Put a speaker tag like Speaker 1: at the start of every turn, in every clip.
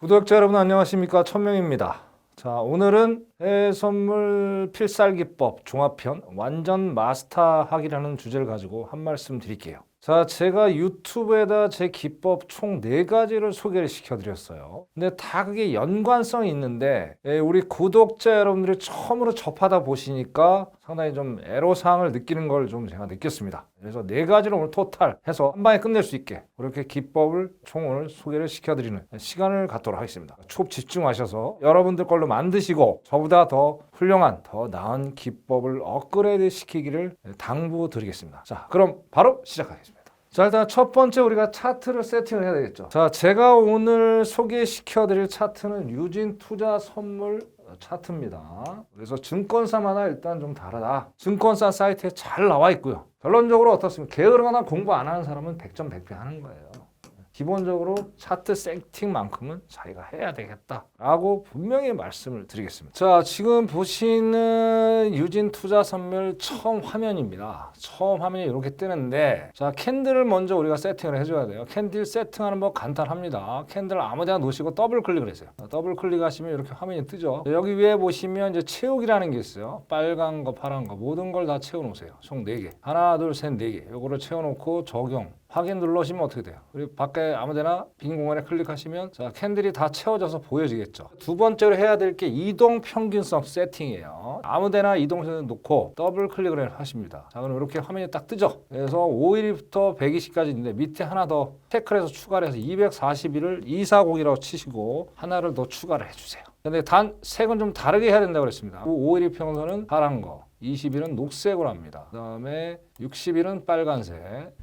Speaker 1: 구독자 여러분 안녕하십니까 천명입니다. 자 오늘은 해외 선물 필살기법 종합편 완전 마스터하기라는 주제를 가지고 한 말씀 드릴게요. 자 제가 유튜브에다 제 기법 총네 가지를 소개를 시켜드렸어요. 근데 다 그게 연관성이 있는데 예, 우리 구독자 여러분들이 처음으로 접하다 보시니까 상당히 좀 애로사항을 느끼는 걸 좀 제가 느꼈습니다. 그래서 네 가지를 오늘 토탈 해서 한 방에 끝낼 수 있게 그렇게 기법을 총 오늘 소개를 시켜드리는 시간을 갖도록 하겠습니다. 촉 집중하셔서 여러분들 걸로 만드시고 저보다 더 훌륭한 더 나은 기법을 업그레이드 시키기를 당부드리겠습니다. 자, 그럼 바로 시작하겠습니다. 자 일단 첫 번째 우리가 차트를 세팅을 해야 되겠죠. 자 제가 오늘 소개시켜 드릴 차트는 유진 투자 선물 차트입니다. 그래서 증권사마다 일단 좀 다르다. 증권사 사이트에 잘 나와 있고요. 결론적으로 어떻습니까? 게으르거나 공부 안 하는 사람은 100점 100배 하는 거예요. 기본적으로 차트 세팅만큼은 자기가 해야 되겠다라고 분명히 말씀을 드리겠습니다. 자, 지금 보시는 유진 투자 선물 처음 화면입니다. 처음 화면이 이렇게 뜨는데 자, 캔들을 먼저 우리가 세팅을 해줘야 돼요. 캔들 세팅하는 법 간단합니다. 캔들 아무데나 놓으시고 더블 클릭을 해주세요. 더블 클릭하시면 이렇게 화면이 뜨죠. 여기 위에 보시면 이제 채우기라는 게 있어요. 빨간 거, 파란 거 모든 걸 다 채워 놓으세요. 총 4개. 하나, 둘, 셋, 4개. 요거를 채워 놓고 적용. 확인 눌러시면 어떻게 돼요? 그리고 밖에 아무데나 빈 공간에 클릭하시면 자 캔들이 다 채워져서 보여지겠죠. 두 번째로 해야 될 게 이동 평균성 세팅이에요. 아무데나 이동선을 놓고 더블 클릭을 하십니다. 자 그럼 이렇게 화면이 딱 뜨죠. 그래서 5일부터 120까지 있는데 밑에 하나 더 체크를 해서 추가를 해서 241을 240이라고 치시고 하나를 더 추가를 해주세요. 근데 단 색은 좀 다르게 해야 된다고 그랬습니다. 5일 평선은 파란 거, 20일은 녹색으로 합니다. 그 다음에 60일은 빨간색,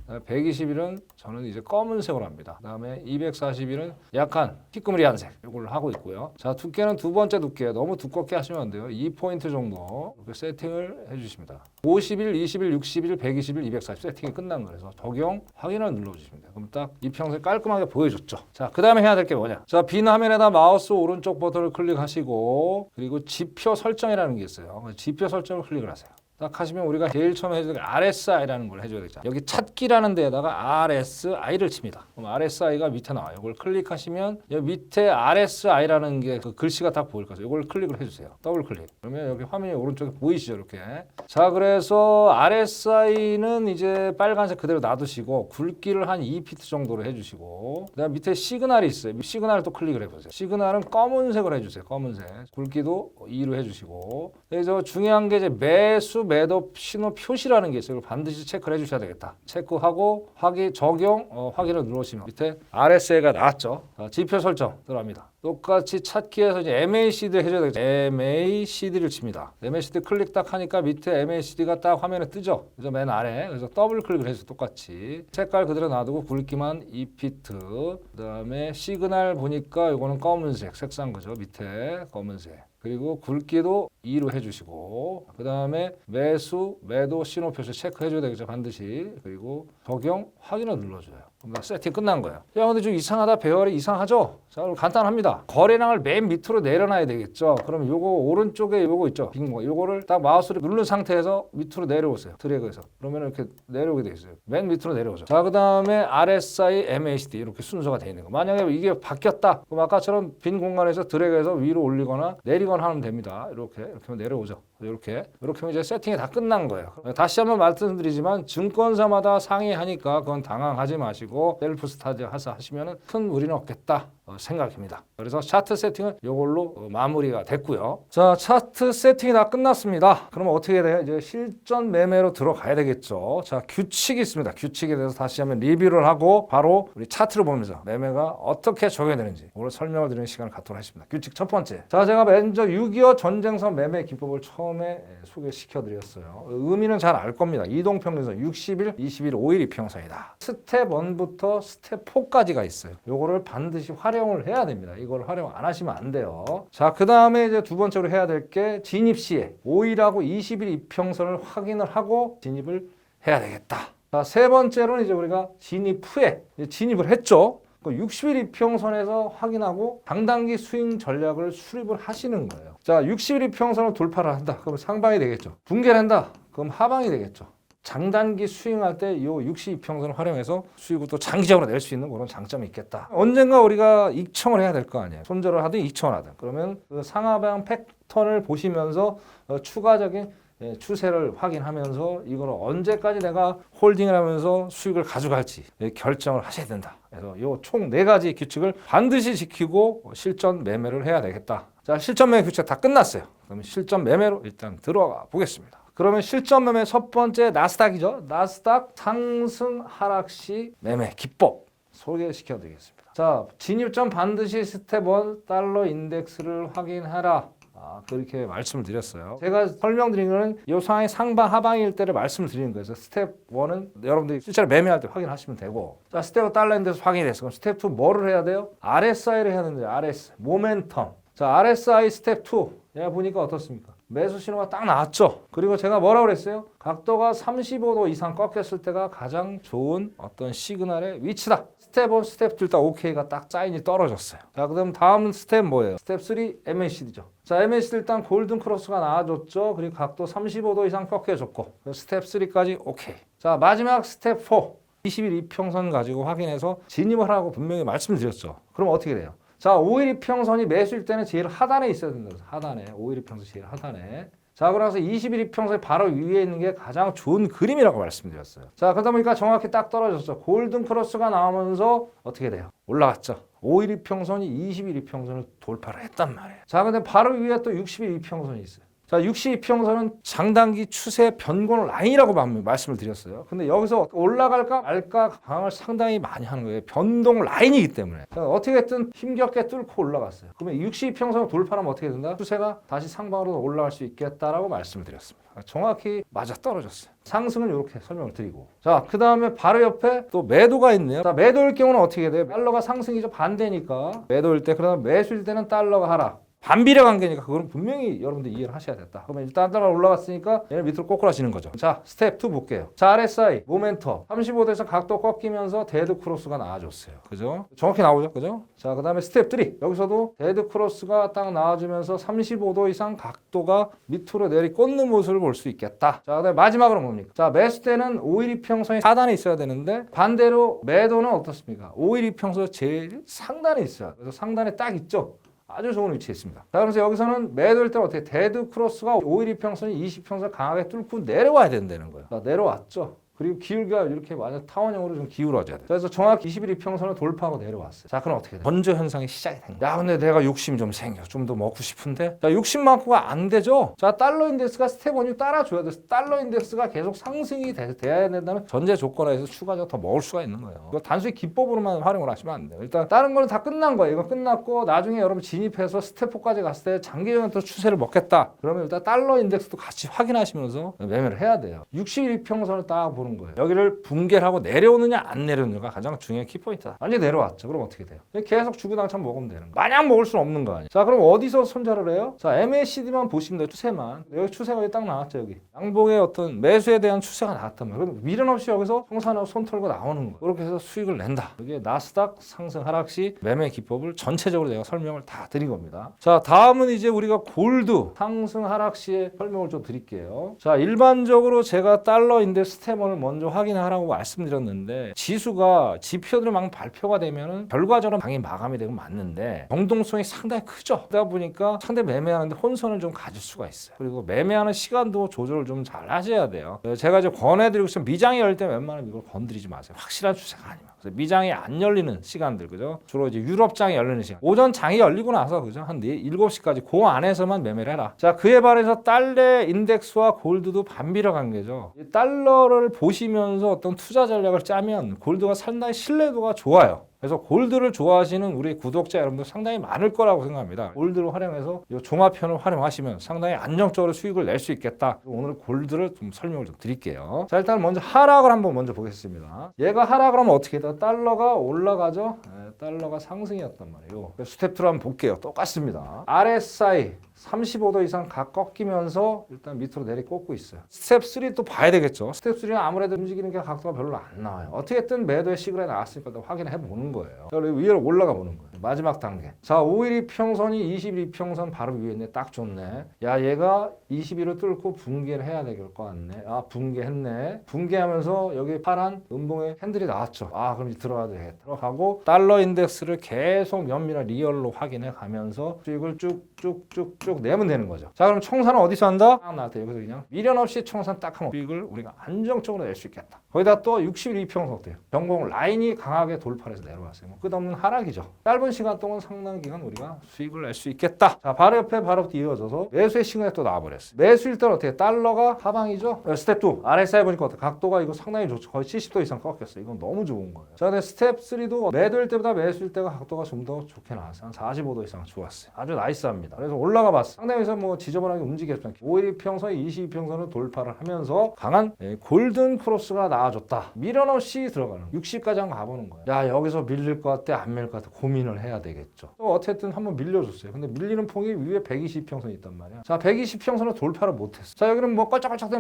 Speaker 1: 120일은 저는 이제 검은색으로 합니다. 그 다음에 240일은 약간 희끄무리한색 이걸 하고 있고요. 자 두께는 두 번째 두께 너무 두껍게 하시면 안 돼요. 2포인트 정도 이렇게 세팅을 해주십니다. 50일, 20일, 60일, 120일, 240 세팅이 끝난. 그래서 적용 확인을 눌러주시면 돼요. 그럼 딱 이평선 깔끔하게 보여줬죠. 자 그 다음에 해야 될 게 뭐냐? 자빈 화면에다 마우스 오른쪽 버튼을 클릭하시고 그리고 지표 설정이라는 게 있어요. 지표 설정을 클릭을 하세요. 딱 하시면 우리가 제일 처음에 해줘야 될 RSI라는 걸 해줘야 되죠. 여기 찾기라는 데에다가 RSI를 칩니다. 그럼 RSI가 밑에 나와요. 이걸 클릭하시면 여기 밑에 RSI라는 게 그 글씨가 딱 보일 거예요. 이걸 클릭을 해주세요. 더블 클릭. 그러면 여기 화면이 오른쪽에 보이시죠, 이렇게. 자, 그래서 RSI는 이제 빨간색 그대로 놔두시고 굵기를 한 2피트 정도로 해주시고 그다음 밑에 시그널이 있어요. 시그널 또 클릭을 해보세요. 시그널은 검은색으로 해주세요. 검은색. 굵기도 2로 해주시고 그래서 중요한 게 이제 매수 매도 신호 표시라는 게 있어요. 반드시 체크를 해주셔야 되겠다. 체크하고 확인 적용 어, 확인을 누르시면 밑에 RSA가 나왔죠. 자, 지표 설정 들어갑니다. 똑같이 찾기에서 이제 MACD 해줘야 되겠죠. MACD를 칩니다. MACD 클릭 딱 하니까 밑에 MACD가 딱 화면에 뜨죠. 그래서 맨 아래 그래서 더블 클릭을 해서 똑같이 색깔 그대로 놔두고 굵기만 2피트. 그다음에 시그널 보니까 이거는 검은색 색상 거죠. 밑에 검은색. 그리고 굵기도 2로 해주시고 그 다음에 매수, 매도 신호 표시 체크해줘야 되겠죠 반드시. 그리고 적용 확인을 눌러줘요 다 세팅 끝난 거예요. 야 근데 좀 이상하다. 배열이 이상하죠? 자 그럼 간단합니다. 거래량을 맨 밑으로 내려놔야 되겠죠? 그럼 요거 오른쪽에 요거 있죠? 빈 거. 요거를 딱 마우스를 누른 상태에서 밑으로 내려오세요. 드래그해서. 그러면 이렇게 내려오게 돼 있어요. 맨 밑으로 내려오죠. 자 그 다음에 RSI, MACD 이렇게 순서가 돼 있는 거. 만약에 이게 바뀌었다. 그럼 아까처럼 빈 공간에서 드래그해서 위로 올리거나 내리거나 하면 됩니다. 이렇게 이렇게 하면 내려오죠. 이렇게. 이렇게 하면 이제 세팅이 다 끝난 거예요. 다시 한번 말씀드리지만 증권사마다 상이하니까 그건 당황하지 마시고 셀프 스타디 하사 하시면 큰 무리는 없겠다 어, 생각입니다. 그래서 차트 세팅은 이걸로 어, 마무리가 됐고요. 자, 차트 세팅이 다 끝났습니다. 그러면 어떻게 돼요? 이제 실전 매매로 들어가야 되겠죠. 자, 규칙이 있습니다. 규칙에 대해서 다시 한번 리뷰를 하고 바로 우리 차트를 보면서 매매가 어떻게 적용되는지 오늘 설명을 드리는 시간을 갖도록 하겠습니다. 규칙 첫 번째. 자, 제가 먼저 6.25 전쟁선 매매 기법을 처음에 소개시켜 드렸어요. 의미는 잘 알 겁니다. 이동평균선 60일, 20일, 5일 이평선이다. 스텝 1 부터 스텝 4까지가 있어요. 요거를 반드시 활용을 해야 됩니다. 이걸 활용 안 하시면 안 돼요. 자, 그 다음에 이제 두 번째로 해야 될 게 진입 시에 5일하고 20일 이평선을 확인을 하고 진입을 해야 되겠다. 자, 세 번째로는 이제 우리가 진입 후에 진입을 했죠. 그 60일 이평선에서 확인하고 당단기 스윙 전략을 수립을 하시는 거예요. 자, 60일 이평선을 돌파를 한다. 그럼 상방이 되겠죠. 붕괴를 한다. 그럼 하방이 되겠죠. 장단기 스윙할 때 이 62평선을 활용해서 수익을 또 장기적으로 낼 수 있는 그런 장점이 있겠다. 언젠가 우리가 익청을 해야 될 거 아니에요. 손절을 하든 익청을 하든. 그러면 그 상하방 패턴을 보시면서 어, 추가적인 예, 추세를 확인하면서 이걸 언제까지 내가 홀딩을 하면서 수익을 가져갈지 예, 결정을 하셔야 된다. 그래서 이총네 가지 규칙을 반드시 지키고 실전 매매를 해야 되겠다. 자, 실전 매매 규칙 다 끝났어요. 그러면 실전 매매로 일단 들어가 보겠습니다. 그러면 실전 매매 첫 번째 나스닥이죠. 나스닥 상승 하락 시 매매 기법 소개시켜 드리겠습니다. 자, 진입점 반드시 스텝 1 달러 인덱스를 확인하라. 아, 그렇게 말씀을 드렸어요. 제가 설명드린 거는 이 상황이 상방 하방일 때를 말씀을 드리는 거예요. 스텝 1은 여러분들이 실제로 매매할 때 확인하시면 되고 자, 스텝 2 달러 인덱스 확인이 됐어. 그럼 스텝 2 뭐를 해야 돼요? RSI를 해야 되는데 RS 모멘텀. 자, RSI 스텝 2. 내가 보니까 어떻습니까? 매수 신호가 딱 나왔죠. 그리고 제가 뭐라고 그랬어요? 각도가 35도 이상 꺾였을 때가 가장 좋은 어떤 시그널의 위치다. 스텝 1, 스텝 2 일단 OK가 딱 사인이 떨어졌어요. 자, 그다음 다음 스텝 뭐예요? 스텝 3 MACD죠. 자, MACD 일단 골든 크로스가 나와줬죠. 그리고 각도 35도 이상 꺾여줬고 스텝 3까지 오케이. 자, 마지막 스텝 4. 20일 이평선 가지고 확인해서 진입을 하라고 분명히 말씀드렸죠. 그럼 어떻게 돼요? 자, 5일 이평선이 매수일 때는 제일 하단에 있어야 된다. 그래서 하단에 5일 이평선 제일 하단에. 자, 그러면서 20일 이평선이 바로 위에 있는 게 가장 좋은 그림이라고 말씀드렸어요. 자, 그러다 보니까 정확히 딱 떨어졌죠. 골든 크로스가 나오면서 어떻게 돼요? 올라갔죠. 5일 이평선이 20일 이평선을 돌파를 했단 말이에요. 자, 근데 바로 위에 또 60일 이평선이 있어요. 자, 62평선은 장단기 추세 변곡 라인이라고 말- 말씀을 드렸어요. 근데 여기서 올라갈까 말까 강을 상당히 많이 하는 거예요. 변동 라인이기 때문에. 자, 어떻게든 힘겹게 뚫고 올라갔어요. 그러면 62평선을 돌파하면 어떻게 된다? 추세가 다시 상방으로 올라갈 수 있겠다라고 말씀을 드렸습니다. 정확히 맞아 떨어졌어요. 상승은 이렇게 설명을 드리고. 자, 그 다음에 바로 옆에 또 매도가 있네요. 자, 매도일 경우는 어떻게 돼요? 달러가 상승이죠. 반대니까. 매도일 때, 그러면 매수일 때는 달러가 하락. 반비례 관계니까 그건 분명히 여러분들 이해를 하셔야 됐다. 그러면 일단 달러 올라갔으니까 얘는 밑으로 꼬꾸라지는 거죠. 자, 스텝 2 볼게요. 자, RSI, 모멘텀. 35도에서 각도 꺾이면서 데드 크로스가 나와줬어요. 그죠? 정확히 나오죠? 그죠? 자, 그 다음에 스텝 3. 여기서도 데드 크로스가 딱 나와주면서 35도 이상 각도가 밑으로 내리 꽂는 모습을 볼 수 있겠다. 자, 그 다음에 마지막으로 뭡니까? 자, 매수 때는 5일 이평선이 하단에 있어야 되는데 반대로 매도는 어떻습니까? 5일 이평선 제일 상단에 있어요. 그래서 상단에 딱 있죠? 아주 좋은 위치에 있습니다. 자, 그래서 여기서는 매도일 때 어떻게 데드 크로스가 5일 이평선이 20평선 강하게 뚫고 내려와야 된다는 거예요. 자, 내려왔죠. 그리고 기울기가 이렇게 완전 타원형으로 좀 기울어져야 돼. 그래서 정확히 21 이평선을 돌파하고 내려왔어요. 자, 그럼 어떻게 돼? 번조 현상이 시작이 된 거야. 야, 근데 내가 욕심이 좀 생겨. 좀 더 먹고 싶은데. 자, 욕심 많고가 안 되죠. 자, 달러 인덱스가 스텝 1이 따라줘야 돼. 달러 인덱스가 계속 상승이 돼, 돼야 된다는 전제 조건에서 추가적으로 더 먹을 수가 있는 거예요. 이거 단순히 기법으로만 활용을 하시면 안 돼요. 일단 다른 거는 다 끝난 거예요. 이거 끝났고 나중에 여러분 진입해서 스텝 4까지 갔을 때 장기적인 또 추세를 먹겠다. 그러면 일단 달러 인덱스도 같이 확인하시면서 매매를 해야 돼요. 60일 평선을 딱 보는 거예요. 여기를 붕괴를 하고 내려오느냐 안 내려오느냐가 가장 중요한 키포인트다. 완전히 내려왔죠. 그럼 어떻게 돼요? 계속 주구당창 먹으면 되는 거예요. 마냥 먹을 수는 없는 거 아니에요. 자, 그럼 어디서 손절을 해요? 자, MACD만 보시면 돼요. 추세만. 여기 추세가 딱 나왔죠. 여기. 양봉의 어떤 매수에 대한 추세가 나왔단 말이에요. 그럼 미련 없이 여기서 송산하고 손 털고 나오는 거예요. 그렇게 해서 수익을 낸다. 이게 나스닥 상승 하락 시 매매 기법을 전체적으로 내가 설명을 다 드린 겁니다. 자, 다음은 이제 우리가 골드 상승 하락 시에 설명을 좀 드릴게요. 자, 일반적으로 제가 달러 인덱스 스테번을 먼저 확인하라고 말씀드렸는데 지수가 지표들이 막 발표가 되면은 결과적으로 당연히 마감이 되고 맞는데 변동성이 상당히 크죠. 그러다 보니까 상대 매매하는데 혼선을 좀 가질 수가 있어요. 그리고 매매하는 시간도 조절을 좀 잘 하셔야 돼요. 어, 제가 이제 권해드리고 있으면 미장이 열 때 웬만하면 이걸 건드리지 마세요. 확실한 추세가 아니면. 그래서 미장이 안 열리는 시간들 그죠? 주로 이제 유럽 장이 열리는 시간. 오전 장이 열리고 나서 그죠? 한 4, 7시까지 그 안에서만 매매를 해라. 자, 그에 반해서 달러 인덱스와 골드도 반비례 관계죠. 이 달러를 보시면서 어떤 투자 전략을 짜면 골드가 상당히 신뢰도가 좋아요. 그래서 골드를 좋아하시는 우리 구독자 여러분들 상당히 많을 거라고 생각합니다. 골드를 활용해서 이 종합편을 활용하시면 상당히 안정적으로 수익을 낼 수 있겠다. 오늘 골드를 좀 설명을 좀 드릴게요. 자, 일단 먼저 하락을 한번 먼저 보겠습니다. 얘가 하락을 하면 어떻게 돼요? 달러가 올라가죠? 네, 달러가 상승이었단 말이에요. 그래서 스텝 2로 한번 볼게요. 똑같습니다. RSI 35도 이상 각 꺾이면서 일단 밑으로 내리 꽂고 있어요. 스텝 3 또 봐야 되겠죠. 스텝 3는 아무래도 움직이는 게 각도가 별로 안 나와요. 어떻게든 매도의 시그널이 나왔으니까 또 확인해 보는 거예요. 위로 올라가 보는 거예요. 마지막 단계. 자, 5일 이평선이 20일 이평선 바로 위에 있네. 딱 좋네. 야, 얘가 21을 뚫고 붕괴를 해야 될 것 같네. 아, 붕괴했네. 붕괴하면서 여기 파란 음봉의 핸들이 나왔죠. 아, 그럼 이제 들어가야 되겠다. 들어가고 달러 인덱스를 계속 면밀한 리얼로 확인해 가면서 수익을 쭉쭉쭉쭉 내면 되는 거죠. 자, 그럼 청산은 어디서 한다? 딱 나한테 여기서 그냥 미련 없이 청산 딱 하면 수익을 우리가 안정적으로 낼 수 있겠다. 거기다 또 60일 이평선 어때요? 전공 라인이 강하게 돌파해서 내려왔어요. 뭐 끝없는 하락이죠. 짧은 시간 동안 상당 기간 우리가 수익을 낼 수 있겠다. 자, 바로 옆에 바로 이어져서 매수의 시간이 또 나와버렸어요. 매수일 때는 어떻게? 달러가 하방이죠. 어, 스텝 2 RSI 보니까 어때? 각도가 이거 상당히 좋죠. 거의 70도 이상 꺾였어요. 이건 너무 좋은 거예요. 자, 근데 스텝 3도 매도일 때보다 매수일 때가 각도가 좀 더 좋게 나왔어요. 한 45도 이상 좋았어요. 아주 나이스합니다. 그래서 올라가 봤어. 상당히서 뭐 지저분하게 움직였죠. 5일 평선, 22평선을 돌파를 하면서 강한 예, 골든 크로스가 나와 줬다. 미련 없이 들어가는 60까지 한번 가보는 거예요. 야 여기서 밀릴 것 같아 안 밀릴 것 같아 고민을 해야 되겠죠. 또 어쨌든 한번 밀려줬어요. 근데 밀리는 폭이 위에 120평선이 있단 말이야. 자 120평선을 돌파를 못했어. 자 여기는 뭐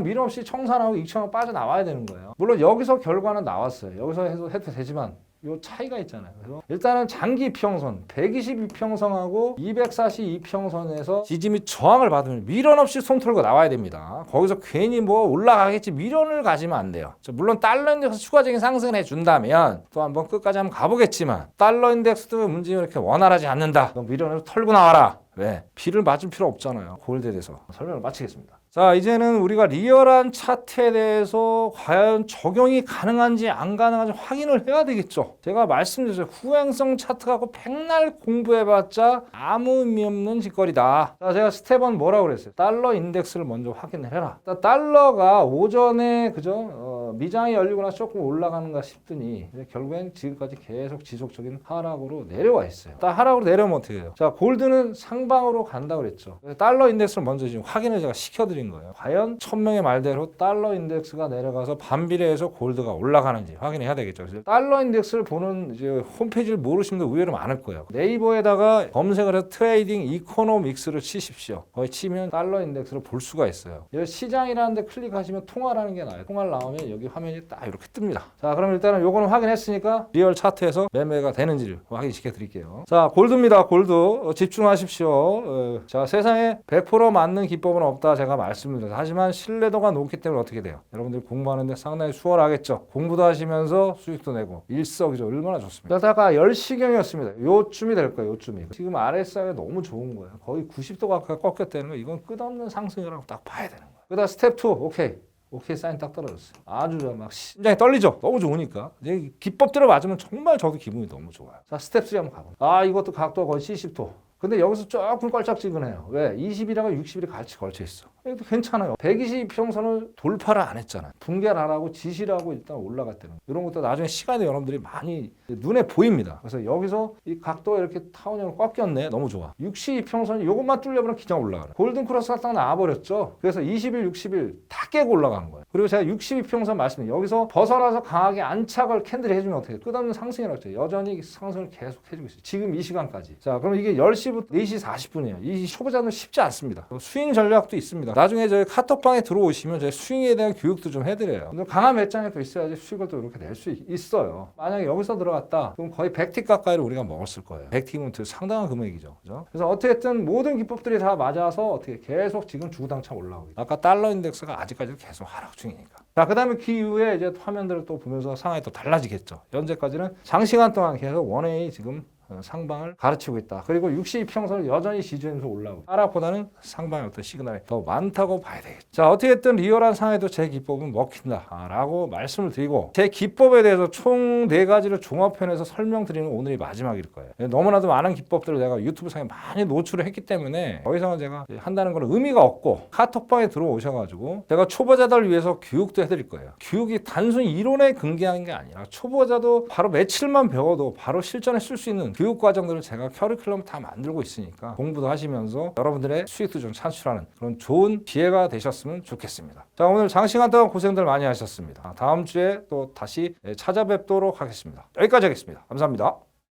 Speaker 1: 미련 없이 청산하고 2천원 빠져나와야 되는 거예요. 물론 여기서 결과는 나왔어요. 여기서 해도 되지만 요 차이가 있잖아요. 그래서 일단은 장기 평선 122평선하고 242평선에서 지지 및 저항을 받으면 미련 없이 손 털고 나와야 됩니다. 거기서 괜히 뭐 올라가겠지 미련을 가지면 안 돼요. 자, 물론 달러 인덱스 추가적인 상승을 해준다면 또 한번 끝까지 한번 가보겠지만 달러 인덱스도 문제는 이렇게 원활하지 않는다. 너 미련을 털고 나와라. 왜? 비를 맞을 필요 없잖아요. 골드에 대해서 설명을 마치겠습니다. 자, 이제는 우리가 리얼한 차트에 대해서 과연 적용이 가능한지 안 가능한지 확인을 해야 되겠죠. 제가 말씀드렸어요. 후행성 차트 갖고 백날 공부해봤자 아무 의미 없는 짓거리다. 자, 제가 스텝 1 뭐라고 그랬어요? 달러 인덱스를 먼저 확인을 해라. 자, 달러가 오전에 그죠? 어, 미장이 열리고 나서 조금 올라가는가 싶더니 결국엔 지금까지 계속 지속적인 하락으로 내려와 있어요. 딱 하락으로 내려오면 어떻게 해요? 자, 골드는 상방으로 간다 그랬죠. 달러 인덱스를 먼저 지금 확인을 제가 시켜드린 거예요. 과연 천명의 말대로 달러 인덱스가 내려가서 반비례해서 골드가 올라가는지 확인해야 되겠죠. 그래서 달러 인덱스를 보는 이제 홈페이지를 모르시는 분들 의외로 많을 거예요. 네이버에다가 검색을 해서 트레이딩 이코노믹스를 치십시오. 거기 치면 달러 인덱스를 볼 수가 있어요. 여기 시장이라는 데 클릭하시면 통화라는 게 나와요. 통화를 나오면 여기 화면이 딱 이렇게 뜹니다. 자, 그럼 일단은 요거는 확인했으니까 리얼 차트에서 매매가 되는지를 확인시켜 드릴게요. 자, 골드입니다. 골드. 어, 집중하십시오. 어, 자, 세상에 100% 맞는 기법은 없다 제가 말씀 드렸어요. 하지만 신뢰도가 높기 때문에 어떻게 돼요? 여러분들 공부하는데 상당히 수월하겠죠. 공부도 하시면서 수익도 내고 일석이조 얼마나 좋습니다. 그러다가 10시경이었습니다. 요쯤이 될 거예요. 요쯤이. 지금 RSI가 너무 좋은 거예요. 거의 90도 가까이 꺾였다는 거 이건 끝없는 상승이라고 딱 봐야 되는 거예요. 그다음 스텝 2. 오케이. 오케이 사인 딱 떨어졌어요. 아주. 막 심장이 떨리죠. 너무 좋으니까. 이제 기법대로 맞으면 정말 저도 기분이 너무 좋아요. 자 스텝 3 한번 가보죠. 아 이것도 각도가 거의 70도. 근데 여기서 조금 껄쩍지근해요. 왜? 20이랑 60일이 같이 걸쳐 있어. 괜찮아요. 120평선을 돌파를 안 했잖아요. 붕괴를 안 하고 지시라고 일단 올라갔다는 거. 이런 것도 나중에 시간에 여러분들이 많이 눈에 보입니다. 그래서 여기서 이 각도가 이렇게 타원형으로 꽉 꼈네. 너무 좋아. 62평선이 이것만 뚫려버리면 그냥 올라가요. 골든 크로스가 딱 나와버렸죠. 그래서 20일, 60일 다 깨고 올라가는 거예요. 그리고 제가 62평선 말씀드린 여기서 벗어나서 강하게 안착을 캔들이 해주면 어떻게 해요? 끝없는 상승이라고 했죠. 여전히 상승을 계속 해주고 있어요. 지금 이 시간까지. 자, 그럼 이게 10시부터 4시 40분이에요. 이 초보자는 쉽지 않습니다. 스윙 전략도 있습니다. 나중에 저희 카톡방에 들어오시면 저희 스윙에 대한 교육도 좀 해드려요. 강한 매장이 또 있어야지 수익을 또 이렇게 낼 수 있어요. 만약에 여기서 들어갔다, 그럼 거의 100틱 가까이를 우리가 먹었을 거예요. 100틱이면 상당한 금액이죠. 그죠? 그래서 어쨌든 모든 기법들이 다 맞아서 어떻게 계속 지금 주구장창 올라오고. 아까 달러 인덱스가 아직까지도 계속 하락 중이니까. 자, 그 다음에 그 이후에 이제 화면들을 또 보면서 상황이 또 달라지겠죠. 현재까지는 장시간 동안 계속 원웨이 지금 어, 상방을 가르치고 있다. 그리고 62평선을 여전히 지지하면서 올라오고 하락보다는 상방의 어떤 시그널이 더 많다고 봐야 되겠죠. 자 어떻게든 리얼한 상황에도 제 기법은 먹힌다라고 말씀을 드리고 제 기법에 대해서 총 네 가지를 종합편에서 설명드리는 오늘이 마지막일 거예요. 너무나도 많은 기법들을 내가 유튜브 상에 많이 노출을 했기 때문에 더 이상은 제가 한다는 건 의미가 없고 카톡방에 들어오셔가지고 제가 초보자들 위해서 교육도 해드릴 거예요. 교육이 단순히 이론에 근거한 게 아니라 초보자도 바로 며칠만 배워도 바로 실전에 쓸 수 있는 교육 과정들을 제가 커리큘럼 다 만들고 있으니까 공부도 하시면서 여러분들의 수익도 좀 창출하는 그런 좋은 기회가 되셨으면 좋겠습니다. 자 오늘 장시간 동안 고생들 많이 하셨습니다. 다음 주에 또 다시 찾아뵙도록 하겠습니다. 여기까지 하겠습니다. 감사합니다.